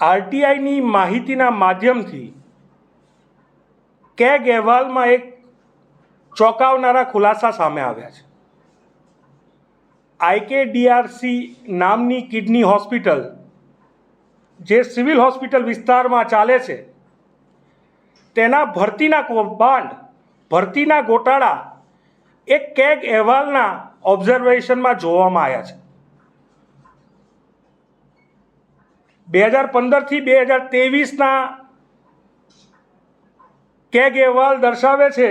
આરટીઆઈની માહિતીના માધ્યમથી કેગ અહેવાલમાં એક ચોંકાવનારા ખુલાસા સામે આવ્યા છે. આઈકેડીઆરસી નામની કિડની હોસ્પિટલ, જે સિવિલ હોસ્પિટલ વિસ્તારમાં ચાલે છે, તેના ભરતીના કૌભાંડ, ભરતીના ગોટાળા એક કેગ અહેવાલના ઓબ્ઝર્વેશનમાં જોવામાં આવ્યા છે. બે હજાર પંદરથી બે હજાર ત્રેવીસના કેગ અહેવાલ દર્શાવે છે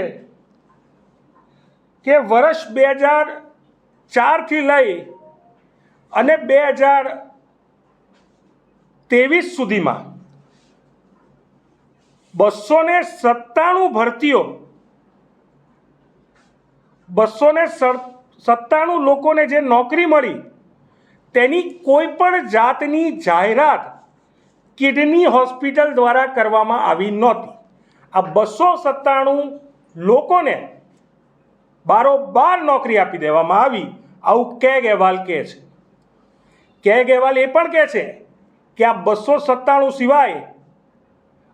કે વર્ષ બે હજાર ચારથી લઈ અને બે હજાર ત્રેવીસ સુધીમાં બસો ને સત્તાણું ભરતીઓ, બસો ને સત્તાણું લોકોને જે નોકરી મળી તેની કોઈ પણ જાતની જાહેરાત કિડની હોસ્પિટલ દ્વારા કરવામાં આવી નહોતી. આ બસો સત્તાણું લોકોને બારોબાર નોકરી આપી દેવામાં આવી. આવું કેગ અહેવાલ કહે છે. કેગ અહેવાલ એ પણ કહે છે કે આ બસો સત્તાણું સિવાય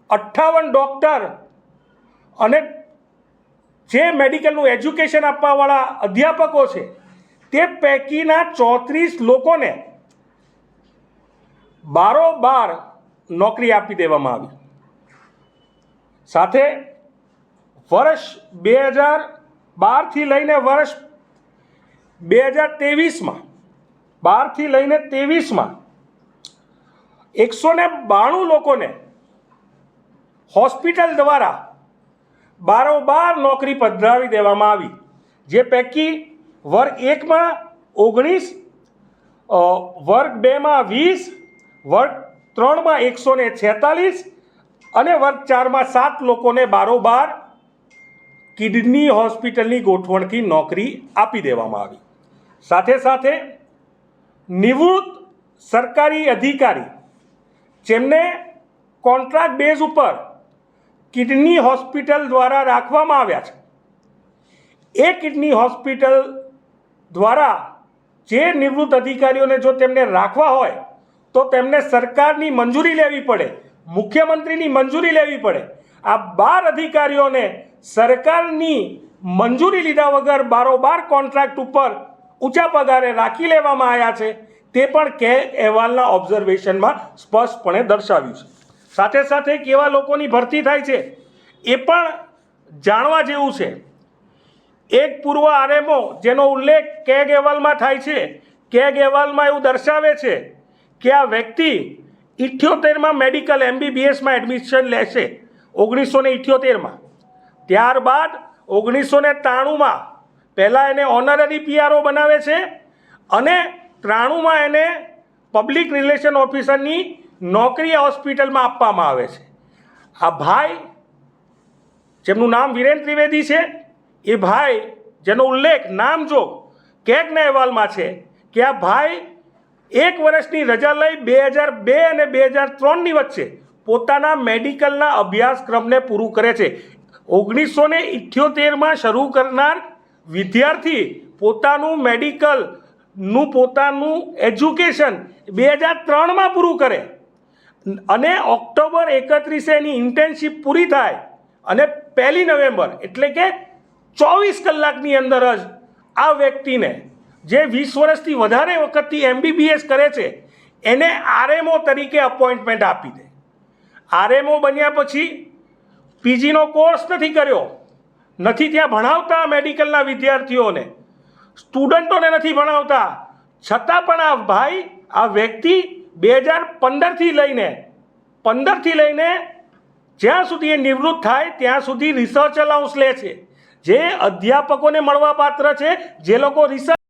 અઠ્ઠાવન ડૉક્ટર અને જે મેડિકલનું એજ્યુકેશન આપવાવાળા અધ્યાપકો છે તે પૈકીના ચોત્રીસ લોકોને બારોબાર નોકરી આપી દેવામાં આવી. સાથે વર્ષ બે હજાર બારથી લઈને વર્ષ બે હજાર ત્રેવીસમાં, બારથી લઈને ત્રેવીસમાં એકસો ને બાણું લોકોને હોસ્પિટલ દ્વારા બારોબાર નોકરી પધરાવી દેવામાં આવી, જે પૈકી વર્ગ એકમાં ઓગણીસ વર્ગ બેમાં વીસ, વર્ગ ત્રણમાં એકસો ને છેતાલીસ અને વર્ગ ચારમાં સાત લોકોને બારોબાર કિડની હોસ્પિટલની ગોઠવણથી નોકરી આપી દેવામાં આવી. સાથે સાથે નિવૃત્ત સરકારી અધિકારી જેમને કોન્ટ્રાક્ટ બેઝ ઉપર કિડની હોસ્પિટલ દ્વારા રાખવામાં આવ્યા છે, એ કિડની હોસ્પિટલ દ્વારા જે નિવૃત્ત અધિકારીઓને જો તેમને રાખવા હોય, તો તેમને સરકારની મંજૂરી લેવી પડે, મુખ્યમંત્રીની મંજૂરી લેવી પડે. આ બાર અધિકારીઓને સરકારની મંજૂરી લીધા વગર બારોબાર કોન્ટ્રાક્ટ ઉપર ઊંચા પગારે રાખી લેવામાં આવ્યા છે, તે પણ કે અહેવાલના ઓબ્ઝર્વેશનમાં સ્પષ્ટપણે દર્શાવ્યું છે. સાથે સાથે કેવા લોકોની ભરતી થાય છે, એ પણ જાણવા જેવું છે. એક પૂર્વ આરએમઓ જેનો ઉલ્લેખ કેગ અહેવાલમાં થાય છે. કેગ અહેવાલમાં એવું દર્શાવે છે કે આ વ્યક્તિ ઇઠ્યોતેરમાં મેડિકલ એમબીબીએસમાં એડમિશન લેશે ઓગણીસો ને ઇઠ્યોતેરમાં. ત્યારબાદ ઓગણીસો ને ત્રાણુંમાં પહેલાં એને ઓનરરી પીઆરઓ બનાવે છે અને ત્રાણુંમાં એને પબ્લિક રિલેશન ઓફિસરની નોકરી હોસ્પિટલમાં આપવામાં આવે છે. આ ભાઈ, જેમનું નામ વિરેન ત્રિવેદી છે એ ભાઈ, જેનો ઉલ્લેખ નામ જો કેગના અહેવાલમાં છે કે આ ભાઈ એક વર્ષની રજા લઈ બે હજાર બે અને બે હજાર ત્રણની વચ્ચે પોતાના મેડિકલના અભ્યાસક્રમને પૂરું કરે છે. ઓગણીસો ને ઇઠ્યોતેરમાં શરૂ કરનાર વિદ્યાર્થી પોતાનું મેડિકલનું પોતાનું એજ્યુકેશન બે હજાર ત્રણમાં પૂરું કરે. અને ઓક્ટોબર એકત્રીસે એની ઇન્ટર્નશીપ પૂરી થાય અને પહેલી નવેમ્બર એટલે કે ચોવીસ કલાકની અંદર જ આ વ્યક્તિને જે વીસ વર્ષથી વધારે વખતથી એમબીબીએસ કરે છે, એને આરએમઓ તરીકે અપોઇન્ટમેન્ટ આપી દે. આરએમઓ બન્યા પછી પીજીનો કોર્સ નથી કર્યો, નથી ત્યાં ભણાવતા મેડિકલના વિદ્યાર્થીઓને સ્ટુડન્ટોને નથી ભણાવતા, છતાં પણ આ ભાઈ, આ વ્યક્તિ બે હજાર પંદરથી લઈને પંદરથી લઈને જ્યાં સુધી એ નિવૃત્ત થાય, ત્યાં સુધી રિસર્ચ અલાઉન્સ લે છે. જે અધ્યાપકોને મળવા પાત્ર છે જે લોકો રિસર્ચ